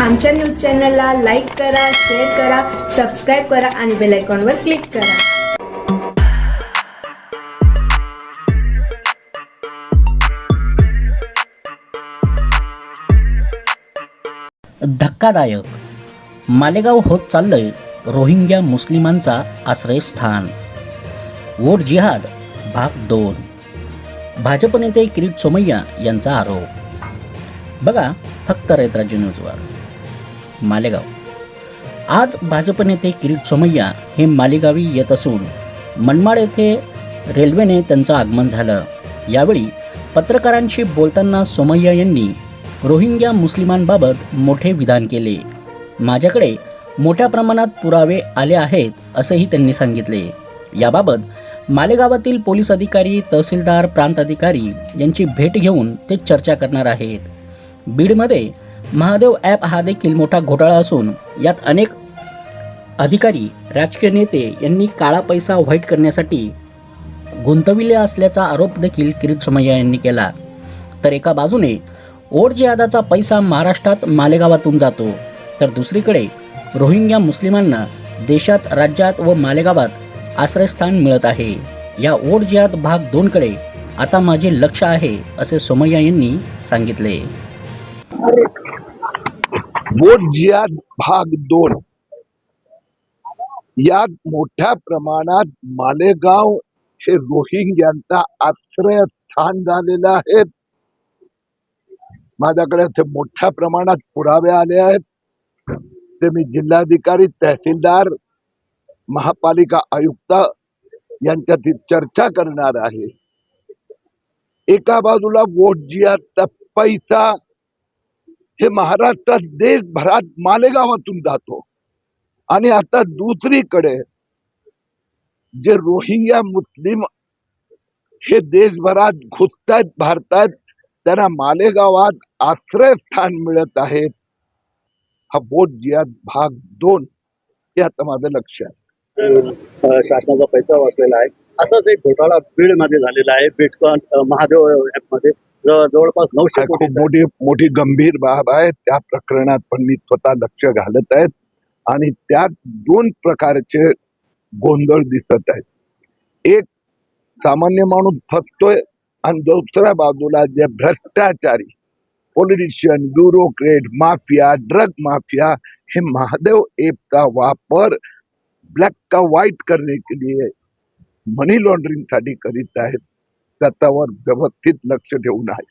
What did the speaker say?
आमच्या न्यूज चॅनलला लाईक करा शेअर करा सबस्क्राईब करा आणि बेल आयकॉनवर क्लिक करा. धक्कादायक. मालेगाव होत चाललंय रोहिंग्या मुस्लिमांचा आश्रयस्थान. वोट जिहाद भाग दोन. भाजप नेते किरीट सोमय्या यांचा आरोप. बघा फक्त रयतराज्य न्यूजवर. मालेगाव. आज भाजप नेते किरीट सोमय्या हे मालेगावी येत असून मनमाड येथे रेल्वेने त्यांचं आगमन झालं. यावेळी पत्रकारांशी बोलताना सोमय्या यांनी रोहिंग्या मुस्लिमांबाबत मोठे विधान केले. माझ्याकडे मोठ्या प्रमाणात पुरावे आले आहेत असंही त्यांनी सांगितले. याबाबत मालेगावातील पोलीस अधिकारी तहसीलदार प्रांत अधिकारी यांची भेट घेऊन ते चर्चा करणार आहेत. बीडमध्ये महादेव ॲप हा देखील मोठा घोटाळा असून यात अनेक अधिकारी राजकीय नेते यांनी काळा पैसा व्हाईट करण्यासाठी गुंतविले असल्याचा आरोप देखील किरीट सोमय्या यांनी केला. तर एका बाजूने ओट जिहादाचा पैसा महाराष्ट्रात मालेगावातून जातो तर दुसरीकडे रोहिंग्या मुस्लिमांना देशात राज्यात व मालेगावात आश्रयस्थान मिळत आहे. या ओट जिहाद भाग दोनकडे आता माझे लक्ष आहे असे सोमय्या यांनी सांगितले. वोट भाग दोन. यात मोठ्या प्रमाणात मालेगाव हे रोहिंग्यांचा आश्रयस्थान झालेलं आहे. माझ्याकडे ते मोठ्या प्रमाणात पुरावे आले आहेत. ते मी जिल्हाधिकारी तहसीलदार महापालिका आयुक्त यांच्यातील चर्चा करणार आहे. एका बाजूला वोट जिहादचा पैसा हे महाराष्ट्रात देशभरात मालेगावातून जातो. आणि आता दुसरीकडे जे रोहिंग्या मुस्लिम हे देशभरात घुसतायत भारतात त्यांना मालेगावात आश्रयस्थान मिळत आहे. हा बोट जियात भाग दोन हे आता माझं लक्ष आहे. शासनाचा पैसा वाचलेला आहे. असाच एक घोटाळा बीडमध्ये झालेला आहे. बिटकॉन महादेव ऍपमध्ये जवळपास नऊशे खूप मोठी मोठी गंभीर बाब आहे. त्या प्रकरणात पण मी स्वतः लक्ष घालत आहेत आणि त्यात दोन प्रकारचे गोंधळ दिसत आहेत. एक सामान्य माणूस फसतोय आणि दुसऱ्या बाजूला जे भ्रष्टाचारी politician bureaucrat mafia drug mafia हे महादेव एपचा वापर ब्लॅक का व्हाईट करने के लिए मनी लॉन्ड्रिंगसाठी करीत आहेत. त्याच्यावर व्यवस्थित लक्ष ठेवून आहे.